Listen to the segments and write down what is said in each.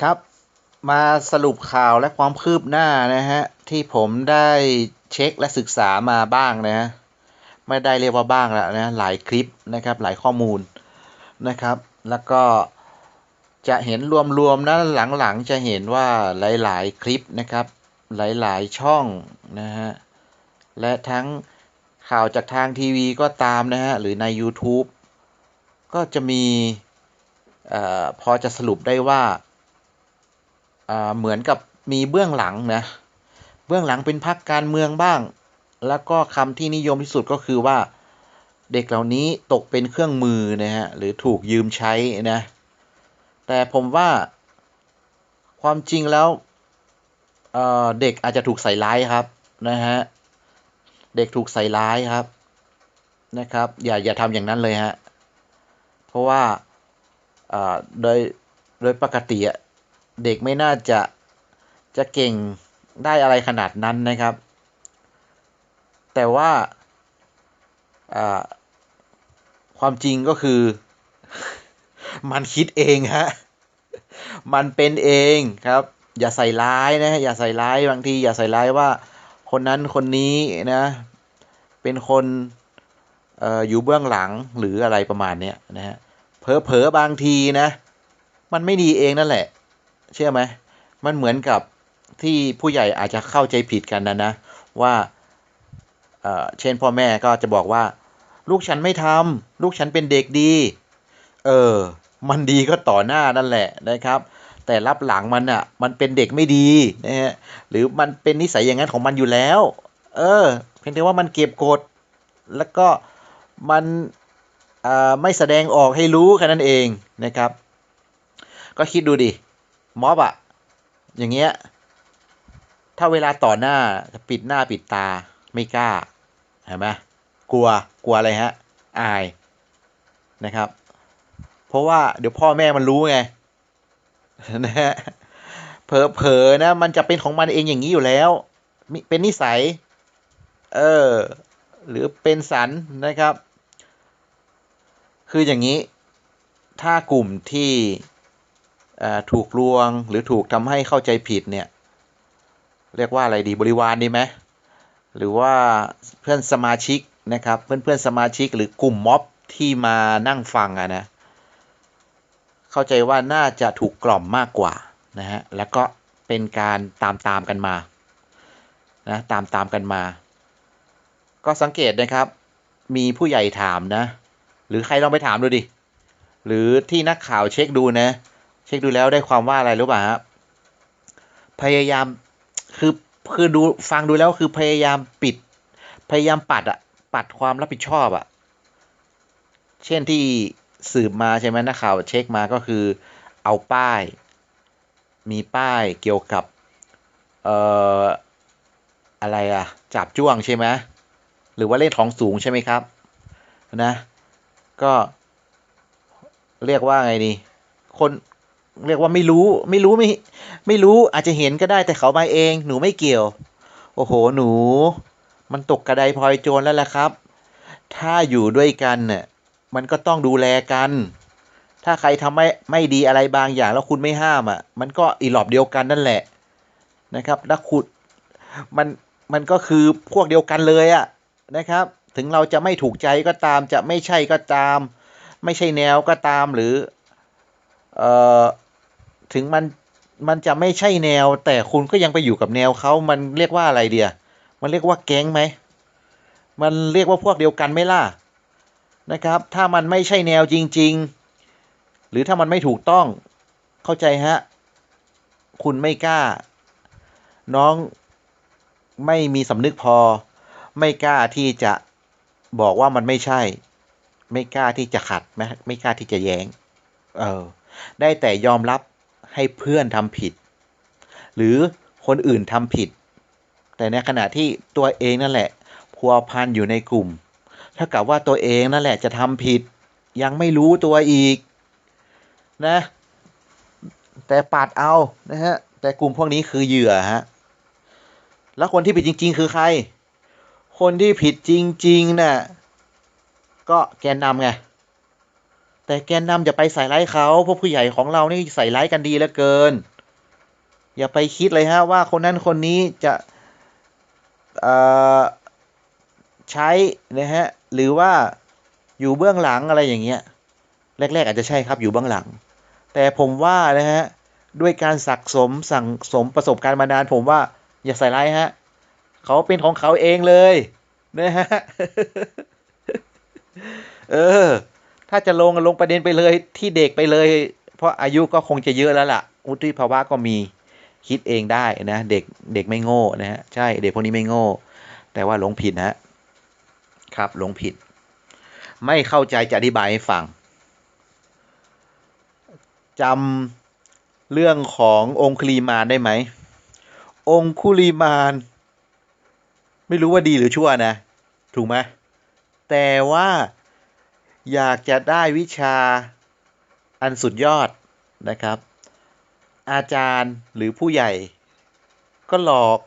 ครับมาสรุปข่าวและความคืบหน้านะฮะ ที่ผมได้เช็คและศึกษามาบ้างนะฮะไม่ได้เรียกว่าบ้างแล้วนะหลายคลิปนะครับหลายข้อมูลนะครับ แล้วก็จะเห็นรวมๆนะหลังๆจะเห็นว่าหลายๆคลิปนะครับ หลายๆช่องนะฮะและทั้งข่าวจากทางทีวีก็ตามนะฮะหรือใน YouTube ก็จะมีอพอจะสรุปได้ว่า เหมือนกับมีเบื้องหลังนะ เบื้องหลังเป็นพักการเมืองบ้าง แล้วก็คำที่นิยมที่สุดก็คือว่าเด็กเหล่านี้ตกเป็นเครื่องมือนะฮะหรือถูกยืมใช้นะ แต่ผมว่าความจริงแล้วเเด็กอาจจะถูกใส่ร้ายครับนะฮะเด็กถูกใส่ร้ายครับนะครับ อย่าอย่าทำอย่างนั้นเลยฮะเพราะว่าโดยโดยปกติอะ เด็กไม่น่าจะจะเก่งได้อะไรขนาดนั้นนะครับ แต่ว่าความจริงก็คือ มันคิดเองฮะ มันเป็นเองครับ อย่าใส่ร้ายนะ อย่าใส่ร้ายบางทีอย่าใส่ร้ายว่า คนนั้นคนนี้นะ เป็นคนออยู่เบื้องหลังหรืออะไรประมาณนี้นะฮะเผลอๆบางทีนะ มันไม่ดีเองนั่นแหละ เชื่อไหมมันเหมือนกับที่ผู้ใหญ่อาจจะเข้าใจผิดกันนะนะ ว่าเเช่นพ่อแม่ก็จะบอกว่า ลูกฉันไม่ทำลูกฉันเป็นเด็กดี เออ มันดีก็ต่อหน้านั่นแหละนะครับ แต่รับหลังมันอะ มันเป็นเด็กไม่ดีนะฮะหรือมันเป็นนิสัยอย่างนั้นของมันอยู่แล้ว เออ เพียงแต่ว่ามันเก็บกด แล้วก็มันไม่แสดงออกให้รู้แค่นั้นเองนะครับ ก็คิดดูดิ ม็อบอะอย่างเงี้ย ถ้าเวลาต่อหน้าปิดหน้าปิดตาไม่กล้าเห็นไหมกลัวกลัวอะไรฮะ อายนะครับ เพราะว่าเดี๋ยวพ่อแม่มันรู้ไงนะฮะเผลอๆนะ มันจะเป็นของมันเองอย่างนี้อยู่แล้ว เป็นนิสัย เออ หรือเป็นสันนะครับ คืออย่างนี้ ถ้ากลุ่มที่ ถูกลวงหรือถูกทำให้เข้าใจผิดเนี่ยเรียกว่าอะไรดีบริวารดีไหมหรือว่าเพื่อนสมาชิกนะครับเพื่อนเพื่อนสมาชิกหรือกลุ่มม็อบที่มานั่งฟังอะนะเข้าใจว่าน่าจะถูกกล่อมมากกว่านะฮะแล้วก็เป็นการตามตามกันมานะตามตามกันมา ก็สังเกตนะครับมีผู้ใหญ่ถามนะ หรือใครลองไปถามดูดิ หรือที่นักข่าวเช็คดูนะ เช็คดูแล้วได้ความว่าอะไรรู้ป่ะครับพยายามคือคือดูฟังดูแล้วคือพยายามปิด พยายามปัดอะปัดความรับผิดชอบอะเช่นที่สืบมาใช่ไหมนักข่าวเช็คมาก็คือเอาป้าย มีป้ายเกี่ยวกับเอ่ออะไรอะจับจ้วงใช่ไหมหรือว่าเล่นของสูงใช่ไหมครับนะ ก็เรียกว่าไงดีคน เรียกว่าไม่รู้ไม่รู้ไม่ไม่รู้อาจจะเห็นก็ได้แต่เขามาเอง หนูไม่เกี่ยว โอ้โหหนู มันตกกระไดพลอยโจรแล้วแหละครับ ถ้าอยู่ด้วยกันเนี่ยมันก็ต้องดูแลกัน ถ้าใครทำไม่ไม่ดีอะไรบางอย่างแล้วคุณไม่ห้ามอะ มันก็อีหลอบเดียวกันนั่นแหละนะครับแล้วคุณมันมันก็คือพวกเดียวกันเลยอะนะครับ ถึงเราจะไม่ถูกใจก็ตามจะไม่ใช่ก็ตาม ไม่ใช่แนวก็ตามหรือ เอ่อ ถึงมันมันจะไม่ใช่แนว แต่คุณก็ยังไปอยู่กับแนวเขามันเรียกว่าอะไรเดียมันเรียกว่าแก๊งไหมมันเรียกว่าพวกเดียวกันไหมล่ะนะครับ ถ้ามันไม่ใช่แนวจริง ๆ หรือถ้ามันไม่ถูกต้องเข้าใจฮะ คุณไม่กล้า น้องไม่มีสำนึกพอ ไม่กล้าที่จะบอกว่ามันไม่ใช่ ไม่กล้าที่จะขัดไม่ไม่กล้าที่จะแยง้ง เออ ได้แต่ยอมรับ ให้เพื่อนทำผิด หรือคนอื่นทำผิด แต่ในขณะที่ตัวเองนั่นแหละพัวพันอยู่ในกลุ่ม ถ้ากับว่าตัวเองนั่นแหละจะทำผิด ยังไม่รู้ตัวอีกนะ แต่ปาดเอานะฮะแต่กลุ่มพวกนี้คือเหยื่อฮะแล้วคนที่ผิดจริง ๆ คือใคร คนที่ผิดจริงๆนะ่ะก็แกนนำไง แต่แกนนำอย่าไปใส่ร้ายเขาเพราะผู้ใหญ่ของเรานี่ใส่ร้ายกันดีเหลือเกิน อย่าไปคิดเลยฮะว่าคนนั้นคนนี้จะใช้นะฮะหรือว่าอยู่เบื้องหลังอะไรอย่างเงี้ยแรก ๆ อาจจะใช่ครับอยู่เบื้องหลัง แต่ผมว่านะฮะด้วยการสะสมสั่งสมประสบการณ์มานานผมว่า อย่าใส่ร้ายฮะเขาเป็นของเขาเองเลยนะฮะเออ ถ้าจะลงลงประเด็นไปเลยที่เด็กไปเลย เพราะอายุก็คงจะเยอะแล้วล่ะอุทิภาวะก็มีคิดเองได้นะเด็กเด็กไม่โง่นะฮะใช่เด็กพวกนี้ไม่โง่ แต่ว่าหลงผิดนะครับหลงผิด ไม่เข้าใจจะอธิบายให้ฟังจำเรื่องขององคุลีมานได้ไหมองคุลีมาน ไม่รู้ว่าดีหรือชั่วนะ ถูกไหมแต่ว่า อยากจะได้วิชาอันสุดยอดนะครับ อาจารย์หรือผู้ใหญ่ ก็หลอก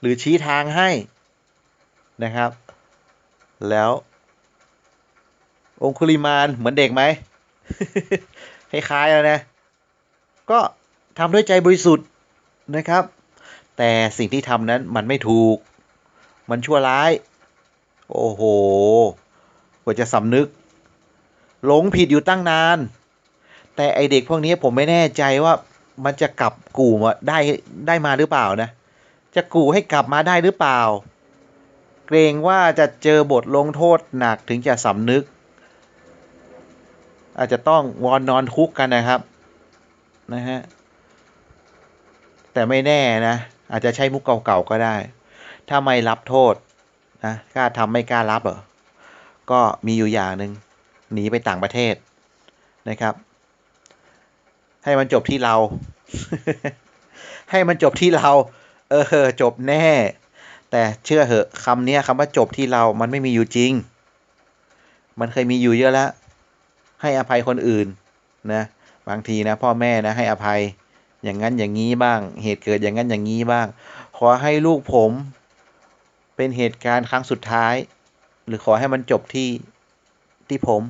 หรือชี้ทางให้นะครับ แล้วองคุลิมานเหมือนเด็กไหมคล้ายๆแล้วนะ ก็ทำด้วยใจบริสุทธิ์นะครับ แต่สิ่งที่ทำนั้นมันไม่ถูก มันชั่วร้าย โอ้โหกว่าจะสำนึก หลงผิดอยู่ตั้งนาน แต่ไอเด็กพวกนี้ผมไม่แน่ใจว่ามันจะกลับกู่มาได้ได้มาหรือเปล่านะ จะกู่ให้กลับมาได้หรือเปล่า เกรงว่าจะเจอบทลงโทษหนักถึงจะสำนึก อาจจะต้องวอนนอนคุกกันนะครับนะฮะแต่ไม่แน่นะ อาจจะใช้มุกเก่าๆก็ได้ ถ้าไม่รับโทษนะกล้าทำไม่กล้ารับเหรอก็มีอยู่อย่างหนึ่ง หนีไปต่างประเทศนะครับ ให้มันจบที่เรา ให้มันจบที่เรา เออจบแน่ แต่เชื่อเหอะคำนี้คำว่าจบที่เรามันไม่มีอยู่จริง มันเคยมีอยู่เยอะแล้ว ให้อภัยคนอื่นนะบางทีนะพ่อแม่นะให้อภัยอย่างนั้นอย่างนี้บ้าง เหตุเกิดอย่างนั้นอย่างนี้บ้าง ขอให้ลูกผมเป็นเหตุการณ์ครั้งสุดท้าย หรือขอให้มันจบที่ ที่ผม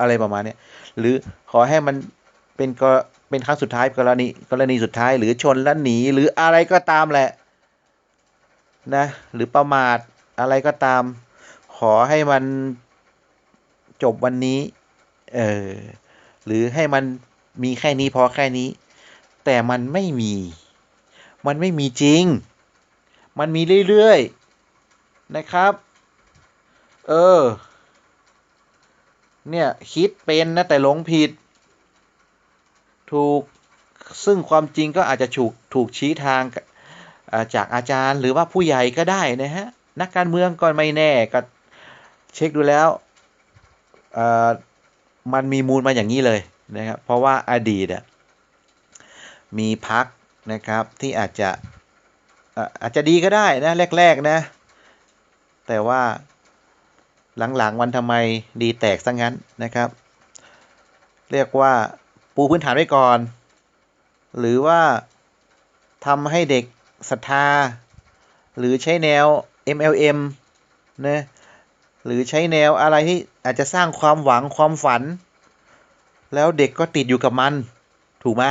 อะไรประมาณนี้หรือขอให้มันเป็นก็เป็นครั้งสุดท้ายกรณีกรณีสุดท้าย หรือชนแล้วหนีหรืออะไรก็ตามแหละนะหรือประมาทอะไรก็ตาม ขอให้มันจบวันนี้เออหรือให้มันมีแค่นี้พอแค่นี้ แต่มันไม่มี มันไม่มีจริง มันมีเรื่อยๆนะครับ เออ เนี่ย คิดเป็นนะ แต่หลงผิด ถูกซึ่งความจริงก็อาจจะถูกถูกชี้ทางจากอาจารย์หรือว่าผู้ใหญ่ก็ได้นะฮะ นักการเมืองก็ไม่แน่ก็เช็คดูแล้วมันมีมูลมาอย่างนี้เลยนะครับ เพราะว่าอดีตมีพักนะครับที่อาจจะอาจจะดีก็ได้นะแรก ๆ นะ แต่ว่า หลังๆวันทำไมดีแตกซะงั้นนะครับ เรียกว่าปูพื้นฐานไว้ก่อน หรือว่าทำให้เด็กศรัทธา หรือใช้แนว MLM นะหรือใช้แนวอะไรที่อาจจะสร้างความหวังความฝัน แล้วเด็กก็ติดอยู่กับมัน ถูกไหม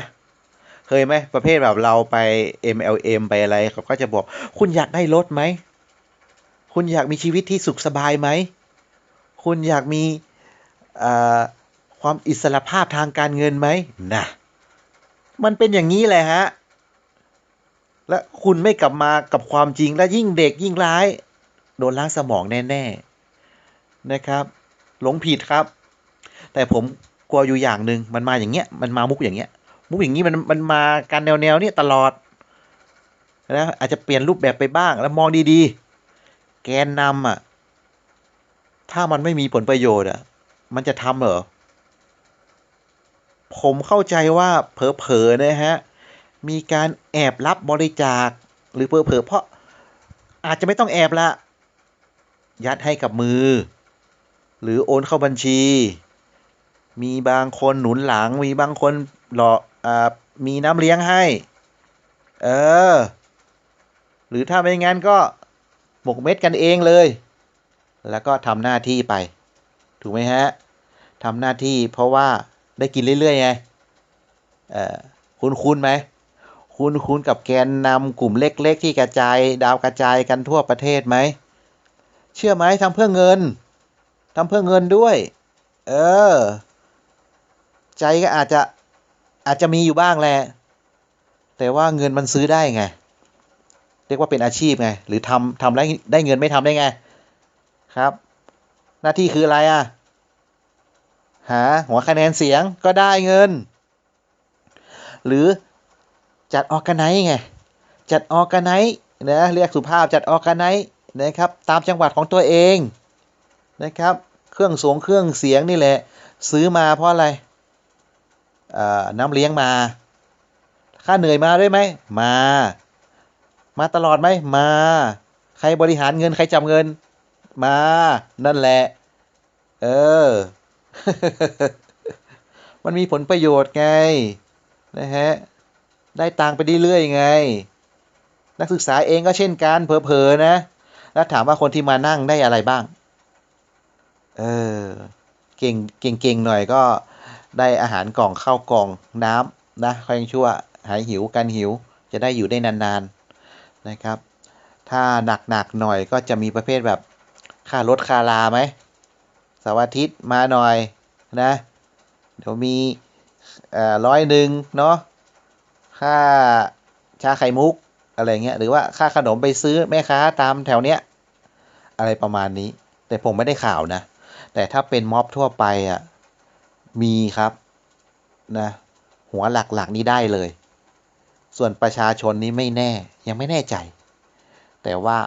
เคยไหมประเภทแบบเราไป MLM ไปอะไรเขาก็จะบอก คุณอยากได้รถไหม คุณอยากมีชีวิตที่สุขสบายไหม คุณอยากมีความอิสระภาพทางการเงินไหมนะมันเป็นอย่างนี้แหละฮะ และคุณไม่กลับมากับความจริงและยิ่งเด็กยิ่งร้าย โดนล้างสมองแน่ๆนะครับ หลงผิดครับ แต่ผมกลัวอยู่อย่างหนึ่งมันมาอย่างเงี้ยมันมามุกอย่างเงี้ย มุกอย่างนี้มันมันมาการแนวแนวนี้ตลอดนะอาจจะเปลี่ยนรูปแบบไปบ้างแล้วมองดีๆ แกนนำอะ ถ้ามันไม่มีผลประโยชน์อะ มันจะทำเหรอ ผมเข้าใจว่าเผลอๆนะฮะ มีการแอบรับบริจาค หรือเผลอๆเพราะอาจจะไม่ต้องแอบละ ยัดให้กับมือ หรือโอนเข้าบัญชี มีบางคนหนุนหลัง มีบางคนหลอกอ่ามีน้ำเลี้ยงให้ เออ หรือถ้าไม่งั้นก็หมกเม็ดกันเองเลย แล้วก็ทำหน้าที่ไป ถูกไหมฮะทำหน้าที่เพราะว่าได้กินเรื่อยๆไงเออคุ้นคุ้นไหมคุ้นคุ้นกับแกนนำกลุ่มเล็ก ๆ ที่กระจายดาวกระจายกันทั่วประเทศไหมเชื่อไหมทำเพื่อเงินทำเพื่อเงินด้วย เออ ใจก็อาจจะอาจจะมีอยู่บ้างแหละ แต่ว่าเงินมันซื้อได้ไง เรียกว่าเป็นอาชีพไง หรือทำทำแล้วได้เงินไม่ทำได้ไง ครับ หน้าที่คืออะไรอะ หาหัวคะแนนเสียงก็ได้เงิน หรือจัดออกกันไนไง จัดออกกันไนนะเรียกสุภาพจัดออกกันไนนะครับตามจังหวัดของตัวเองนะครับ เครื่องสงเครื่องเสียงนี่แหละ ซื้อมาเพราะอะไรน้ำเลี้ยงมา ค่าเหนื่อยมาด้วยไหมมา มาตลอดไหมมา ใครบริหารเงินใครจับเงิน มา นั่นแหละ เออ มันมีผลประโยชน์ไง นะฮะ ได้ตังไปเรื่อยๆไง นักศึกษาเองก็เช่นกันเผลอๆนะ แล้วถามว่าคนที่มานั่งได้อะไรบ้าง เออ เก่งเก่งเก่งหน่อยก็ได้อาหารกล่องข้าวกล่องน้ำนะค่อยชั่ว หายหิวกันหิว จะได้อยู่ได้นานๆนะครับ ถ้าหนักๆหน่อยก็จะมีประเภทแบบ ค่ารถค่าลาไหมสาร์อาทิตย์มาหน่อยนะ เดี๋ยวมีร้อยหนึ่งเนาะค่าชาไข่มุกอะไรเงี้ยหรือว่าค่าขนมไปซื้อแม่ค้าตามแถวเนี้ยอะไรประมาณนี้ แต่ผมไม่ได้ข่าวนะ แต่ถ้าเป็นม็อบทั่วไปอะมีครับนะ หัวหลักๆนี้ได้เลย ส่วนประชาชนนี้ไม่แน่ยังไม่แน่ใจ แต่ว่า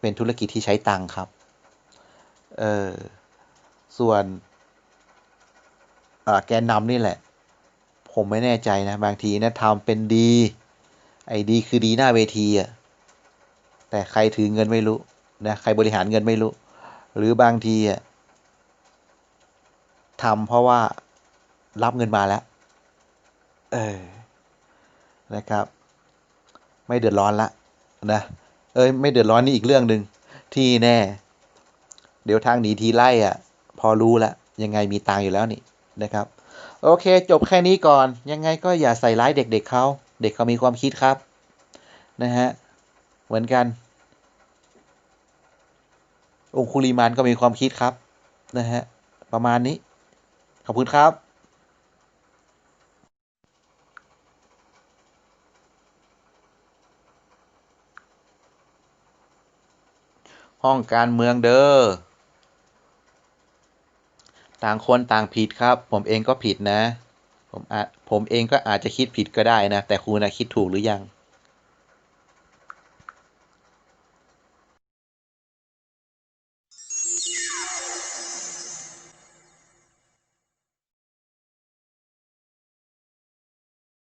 เป็นธุรกิจที่ใช้ตังค์ครับ เออส่วนแกนนำนี่แหละ ผมไม่แน่ใจนะ บางทีนะทำเป็นดี ไอ้ดีคือดีหน้าเวทีอะแต่ใครถือเงินไม่รู้นะใครบริหารเงินไม่รู้ หรือบางทีอะทำเพราะว่ารับเงินมาแล้ว เออ นะครับ ไม่เดือดร้อนละนะ เอ้ย ไม่เดือดร้อนนี่อีกเรื่องหนึ่งที่แน่ เดี๋ยวทางหนีทีไล่อะ พอรู้ละยังไงมีตังอยู่แล้วนี่นะครับ โอเค จบแค่นี้ก่อน ยังไงก็อย่าใส่ร้ายเด็กๆเขาเด็กเขามีความคิดครับ นะฮะ เหมือนกัน องคุลิมานก็มีความคิดครับ นะฮะ ประมาณนี้ ขอบคุณครับห้องการเมืองเด้อ ต่างคนต่างผิดครับ ผมเองก็ผิดนะ ผมอาจผมเองก็อาจจะคิดผิดก็ได้นะ แต่คุณนะคิดถูกหรือยัง